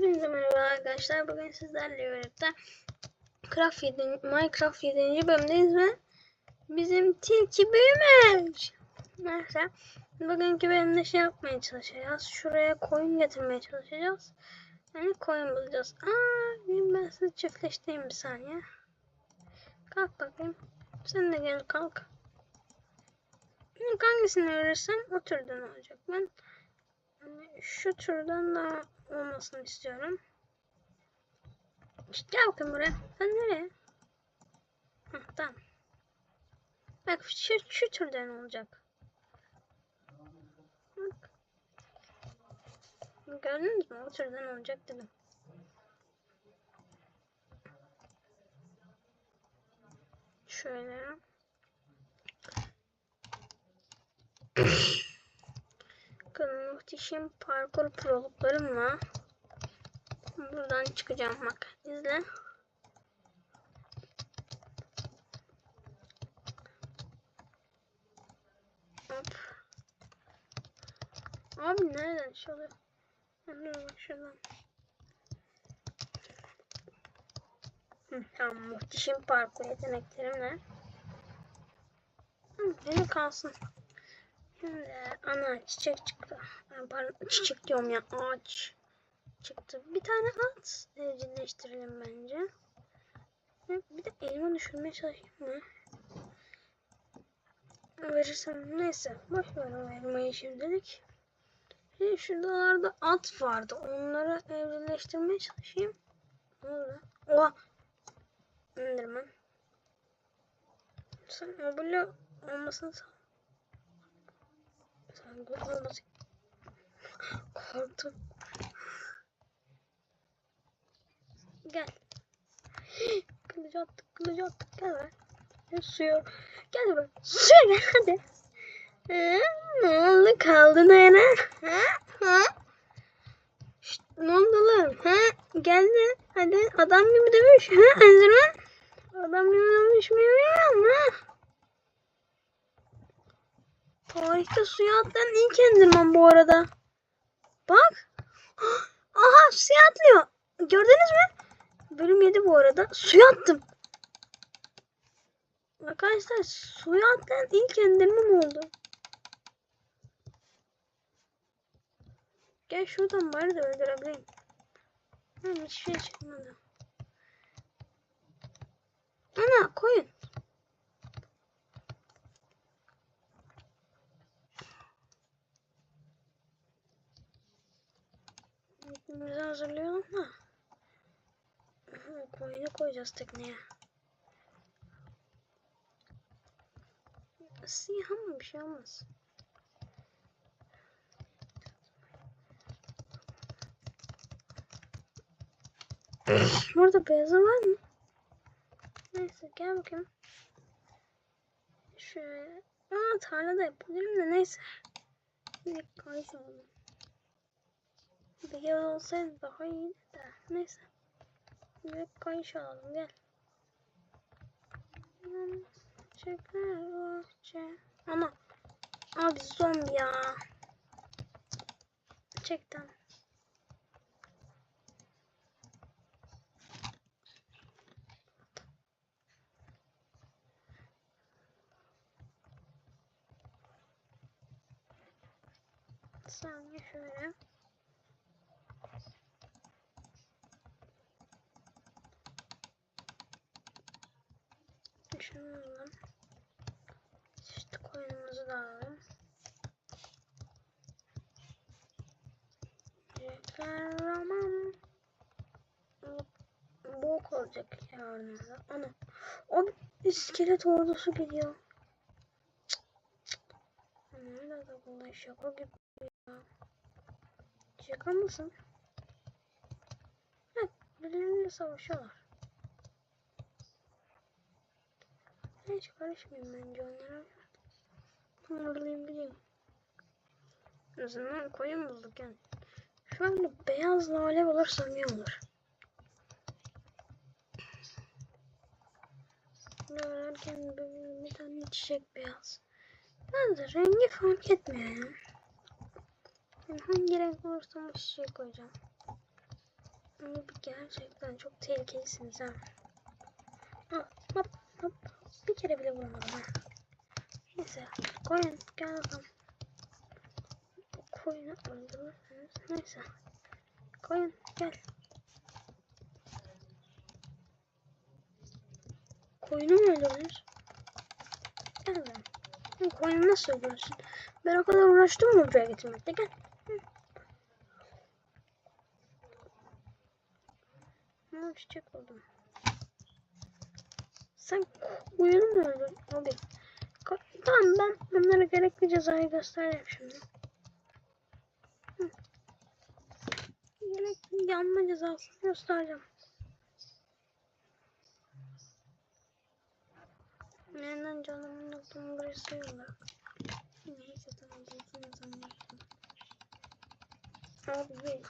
Hepinize merhaba arkadaşlar. Bugün sizlerle birlikte Craft 7. Minecraft 7. bölümdeyiz ve bizim tilki büyümüş. Neyse. Bugünkü bölümde şey yapmaya çalışacağız. Şuraya koyun getirmeye çalışacağız. Yani koyun bulacağız. Aa, ben sizi çiftleştireyim bir saniye. Kalk bakayım. Sen de gel kalk. Hangisini verirsen o türden olacak. Ben yani şu türden daha olmasını istiyorum. İşte gel bakayım buraya. Sen nereye? Heh, tamam. Bak şu, şu türden olacak. Bak. Gördünüz mü? O türden olacak dedim. Şöyle. Bakın muhteşem parkur proluklarımla buradan çıkacağım bak izle. Hop. Abi nereden çalıyor? Dur bak şuradan. Tamam muhteşem parkur yeteneklerimle. Hı, benim kalsın. Şimdi ana çiçek çıktı. Pardon çiçek diyorum ya ağaç çıktı. Bir tane at evcilleştirelim bence. Bir de elma düşürmeye çalışayım mı? Verirsem neyse boş ver o elmayı şimdilik. Şimdi şuralarda at vardı. Onları evcilleştirmeye çalışayım. Ne oldu? Oha! Enderman. Sen o böyle olmasını sağ. Olmasın. Korktum. Gel. Kılıcı attık, kılıcı attık. Gel be. Gel suya. Gel buraya. Suya gel hadi. Ee, ne oldu? Kaldın ayağına. Ha? Ha? Şşt, ne oldu lan? Ha? Geldi. Hadi adam gibi dövüş. Ha? Enderman. Adam gibi dövüş mü? Ha? Tarihte suya atlayan ilk Enderman bu arada. Bak. Aha suya atlıyor. Gördünüz mü? Bölüm 7 bu arada. Suya attım. Arkadaşlar suya atlayan ilk Enderman oldu. Gel şuradan bari de öldürebileyim. Hı, hiç şey çıkmadı. Ana koyun. Bizi hazırlayalım da. Koyunu koyacağız tekneye. Siyah ama bir şey olmaz. Burada beyazı var mı? Neyse gel bakayım. Şöyle. Aa tarlada yapabilirim de neyse. Bir kayış alalım. Beyaz olsaydı daha iyiydi de. Neyse. Bir kayış alalım gel. Şeker bahçe. Ana. Abi zombi ya. Gerçekten. Saniye şöyle. Şunu alalım. İşte koyunumuzu da alalım. Reklamam. Bok olacak yarın. Ana. O iskelet ordusu geliyor. Nerede de bunlar şaka gibi ya. Şaka mısın? Evet, birbirleriyle savaşıyorlar. Hiç karışmayayım bence onlara. Umarlayayım bileyim. O zaman koyun bulduk yani. Anda beyaz lale olursam iyi olur. Ararken böyle bir tane çiçek beyaz. Ben de rengi fark etmiyor ya. Yani hangi renk olursa o çiçeği koyacağım. Ama gerçekten çok tehlikelisiniz ha. Ah, hop hop. Bir kere bile vuramadım ha. Neyse koyun gel bakalım. Koyunu öldürürsünüz. Neyse. Koyun gel. Koyunu mu öldürürüz? Gel. Hı, Koyunu nasıl öldürürsün? Ben o kadar uğraştım mı buraya getirmekte? Gel. Ama çiçek buldum. Sen koyunu mu öldürdün? Abi. Tamam ben onlara gerekli cezayı göstereceğim şimdi. Gerekli yanma cezasını göstereceğim. Neden canımın noktamı buraya sayıyorlar? Neyse tamam zeytin zaman Abi değil.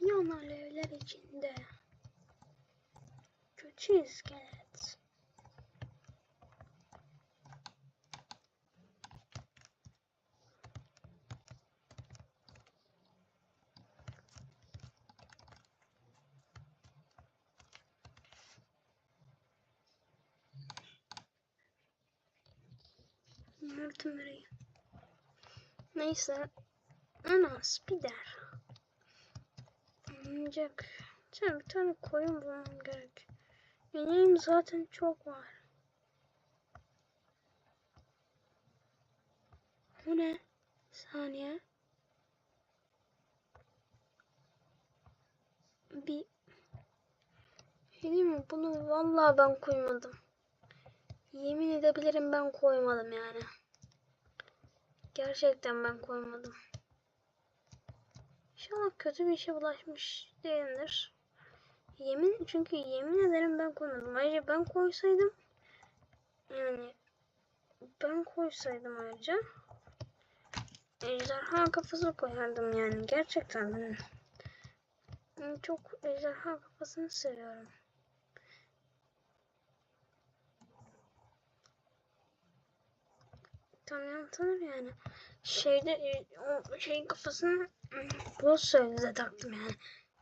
Yan alevler içinde. Kötü iskelet. Neyse. Ana spider. Ancak bir tane koyun bulmam gerek. Benim zaten çok var. Bu ne? Saniye. Bir mi? Bunu vallahi ben koymadım. Yemin edebilirim ben koymadım yani. Gerçekten ben koymadım. İnşallah kötü bir işe bulaşmış değildir. Yemin çünkü yemin ederim ben koymadım. Ayrıca ben koysaydım yani ben koysaydım ayrıca ejderha kafası koyardım yani gerçekten ben çok ejderha kafasını seviyorum. Tanıyan tanır yani. Şeyde e, o şeyin kafasını bu söyledi taktım yani.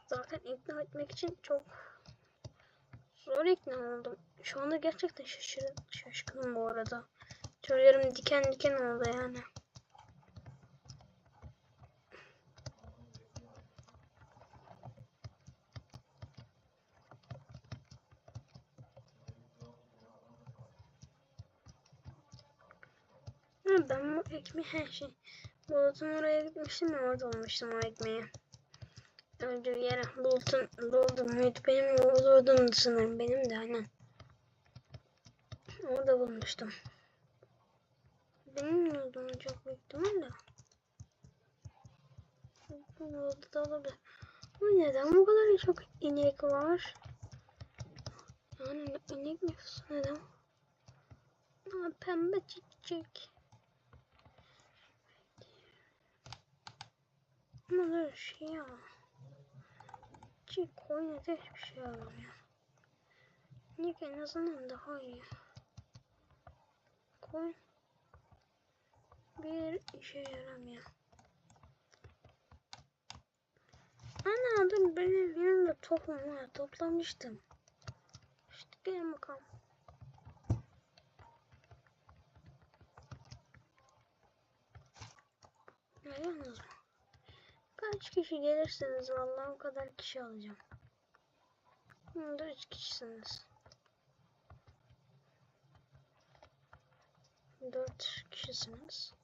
Zaten ikna etmek için çok zor ikna oldum. Şu anda gerçekten şaşır, şaşkınım bu arada. Tüylerim diken diken oldu yani. Ha, ben bu ekmeği her şey. Bulut'un oraya gitmiştim ya orada almıştım o ekmeği. Öldüğü yere Bulut'un buldum muydu? Benim olduğunu sanırım benim de aynen. Orada bulmuştum. Benim olduğum çok büyük ihtimalle. Bulut'ta da olabilir. Ama neden bu kadar çok inek var? Yani inek nüfusu neden? Aa, pembe çiçek. Ama dur şey ya. Koyun eti hiçbir şey alamıyor. Niye en azından daha iyi. Koyun bir işe yaramıyor. Ana dur benim yanımda tohum var toplamıştım. İşte gelin bakalım. Görüyorsunuz mu? Kaç kişi gelirseniz vallahi o kadar kişi alacağım. Burada üç kişisiniz. Dört kişisiniz.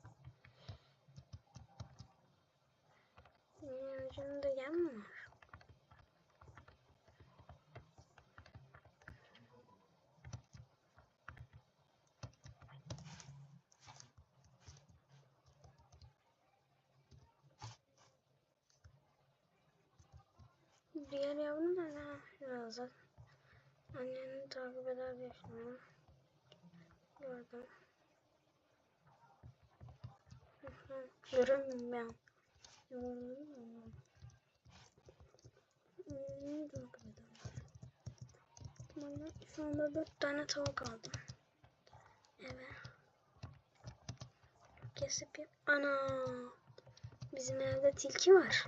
Benim ucunda yem var. Diğer yavru da ne lazım? Anneni takip eder diye düşünüyorum. Gördüm. Görünmüyorum ben. Bana şu anda dört tane tavuk aldım. Evet. Kesip yap. Ana. Bizim evde tilki var.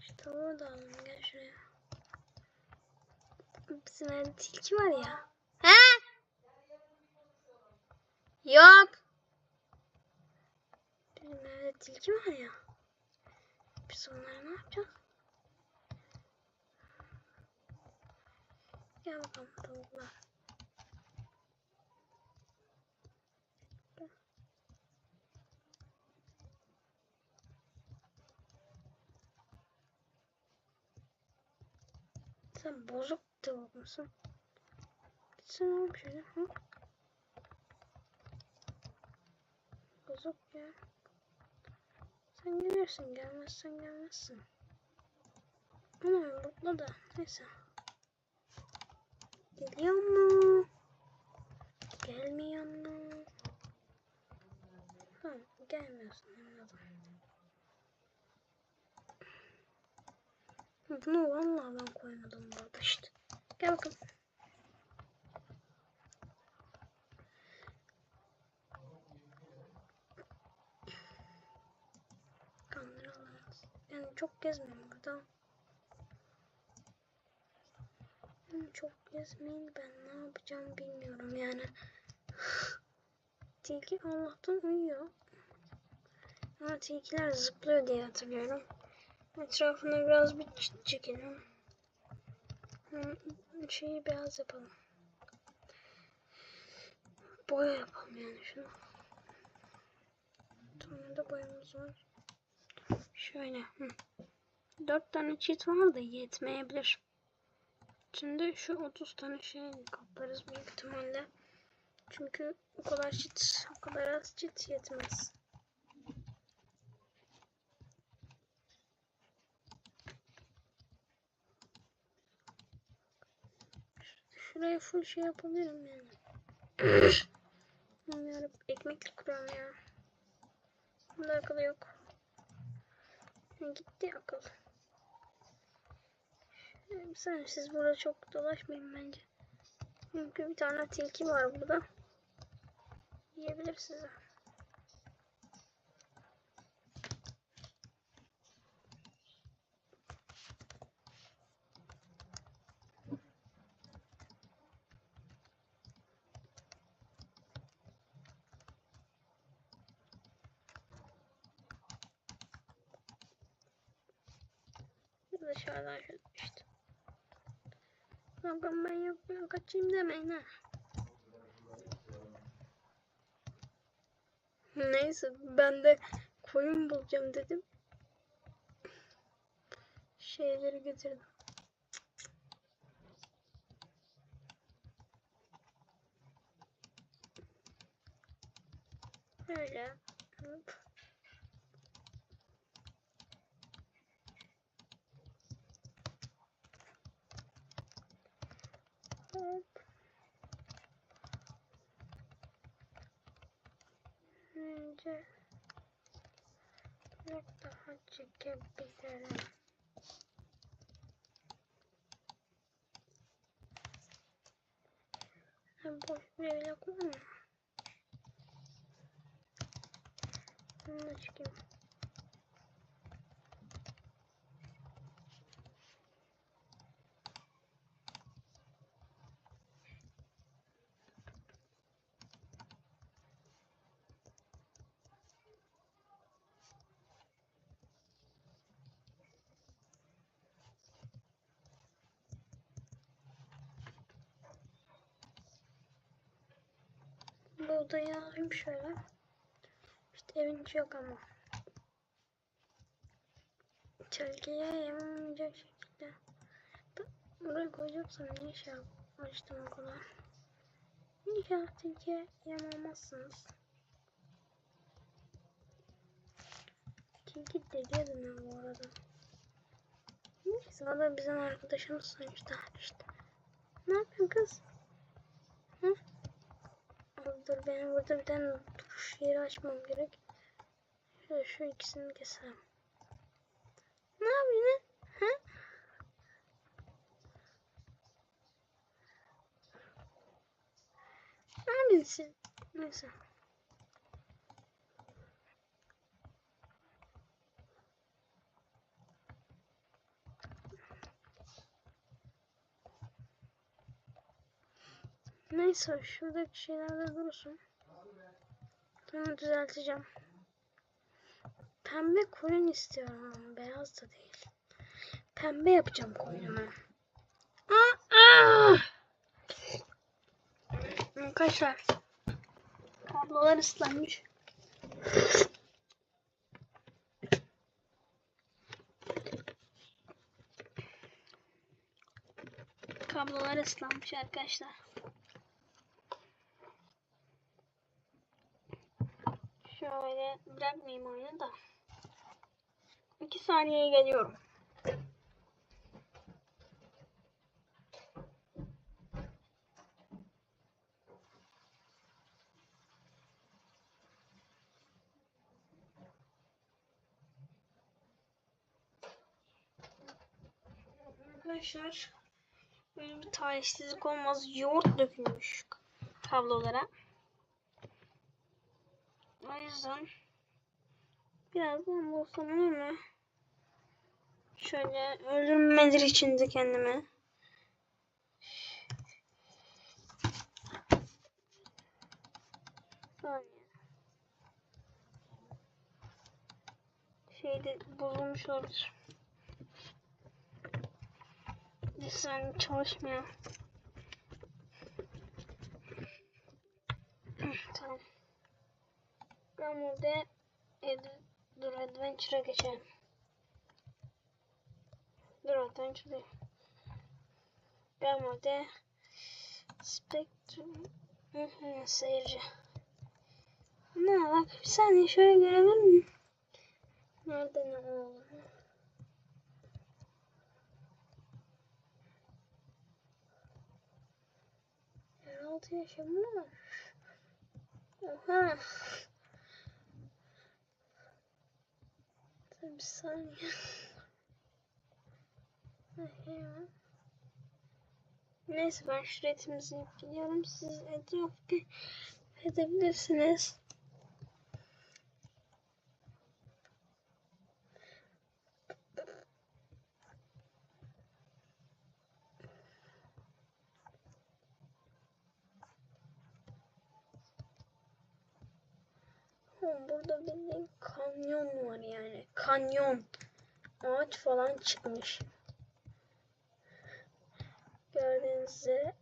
Şu tavuğu da alalım. Gel şuraya. Bizim evde tilki var ya. Yok. Bizim evde tilki var ya. Biz onları ne yapacağız? Gel bakalım tavuklar. Sen bozuk tavuk musun? Gitsene oğlum şöyle. Bozuk ya. Sen gelirsin gelmezsen gelmezsin. Ama mutlu da neyse. Geliyor mu? Gelmiyor mu? Ha, gelmiyorsun anladım. Bunu vallahi ben koymadım bu işte. Gel bakalım. Yani çok gezmeyin burada. Çok gezmeyin ben ne yapacağım bilmiyorum yani. Tilki Allah'tan uyuyor. Ama tilkiler zıplıyor diye hatırlıyorum. Etrafına biraz bir çekelim. Şeyi beyaz yapalım. Boya yapalım yani şunu. Sonra da boyamız var. Şöyle. Hı. Dört tane çift var da yetmeyebilir. Şimdi şu 30 tane şey kaplarız büyük ihtimalle. Çünkü o kadar çit, o kadar az çit yetmez. Şuraya full şey yapabilirim yani. Bilmiyorum. Ekmekli kuruyorum ya. Bunda akıl yok. Gitti akıl. Sen siz burada çok dolaşmayın bence. Çünkü bir tane tilki var burada. Yiyebilir sizi. Şöyle işte. Bakın ben ben kaçayım demeyin ha. Neyse ben de koyun bulacağım dedim. Şeyleri getirdim. Öyle. Hop. Önce bir daha çekebilirim. Hem boş bir yok mu? Bunu çıkayım. Bu alayım şöyle. İşte evin yok ama. Çelgiye yememeyecek şekilde. Bu- Buraya koyacaksam niye şey yap- açtım o kadar. İnşallah tilkiye yem olmazsınız. Tilki deli ne bu arada. Neyse o da bizim arkadaşımız sonuçta işte. Ne yapıyorsun kız? Hı? Dur benim burada bir tane duruş yeri açmam gerek. Şöyle şu ikisini keselim. Ne yapıyorsun? Hı? Ne yapıyorsun? Neyse. Neyse şuradaki şeyler de dursun. Onu düzelteceğim. Pembe koyun istiyorum ama beyaz da değil. Pembe yapacağım koyunumu. Arkadaşlar kablolar ıslanmış. Kablolar ıslanmış arkadaşlar. Şöyle bırakmayayım oyunu da. 2 saniyeye geliyorum. Arkadaşlar böyle bir talihsizlik olmaz. Yoğurt dökülmüş kablolara. O yüzden birazdan bulsam olur mu? Şöyle öldürmedir içinde kendimi. Şeyde bozulmuş olabilir. Saniye çalışmıyor. tamam. Ben burada dur Adventure'a geçelim. Dur Adventure değil. Ben burada Spectrum seyirci. Ne bak bir saniye şöyle görebilir miyim? Nerede ne oldu? Yeraltı yaşamı var. Oha. Bir saniye. Neyse ben şu retimizi. Siz etrafta edebilirsiniz. Oğlum burada bildiğin kanyon var yani. Kanyon. Ağaç falan çıkmış. Gördüğünüz üzere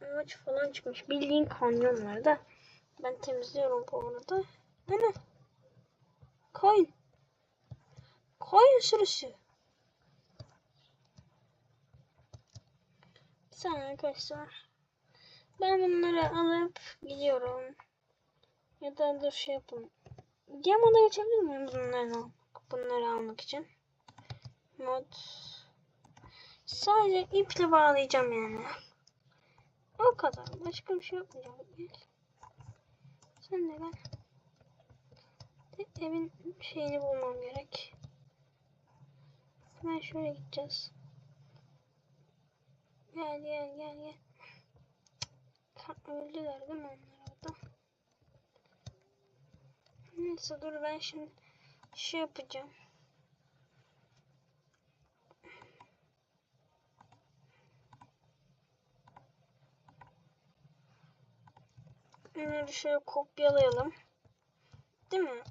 ağaç falan çıkmış. Bildiğin kanyon var da. Ben temizliyorum bu arada. Ana. Koyun. Koyun sürüsü. Saniye arkadaşlar. Ben bunları alıp gidiyorum. Ya da dur şey yapalım. Gemada geçebilir miyim bunları almak, bunları almak için? Mod. Sadece iple bağlayacağım yani. O kadar. Başka bir şey yapmayacağım. Gel. Sen de gel. De evin şeyini bulmam gerek. Hemen şöyle gideceğiz. Gel gel gel gel. Öldüler değil mi onlar orada? Neyse dur ben şimdi şey yapacağım. Bunları şöyle kopyalayalım. Değil mi?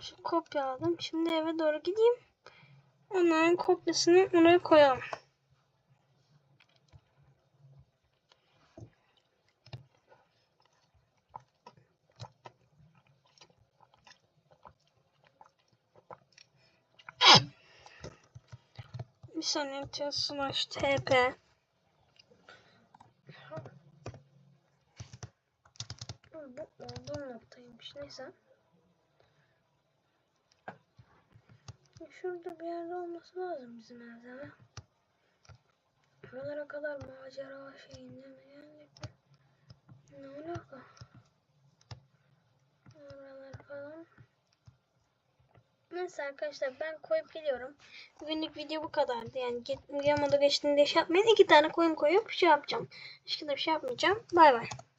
Şu kopyaladım. Şimdi eve doğru gideyim. Onların kopyasını oraya koyalım. Bir saniye yapacağız. Slash TP. Bu olduğum noktaymış. Neyse. Şurada bir yerde olması lazım bizim malzeme. Buralara kadar macera şeyinde mi geldik? Ne alaka? Oralar falan. Neyse arkadaşlar ben koyup geliyorum. Bugünlük video bu kadardı. Yani yamada geçtiğinde iş yapmayın. İki tane koyun koyup şey yapacağım. Başka bir şey yapmayacağım. Bay bay.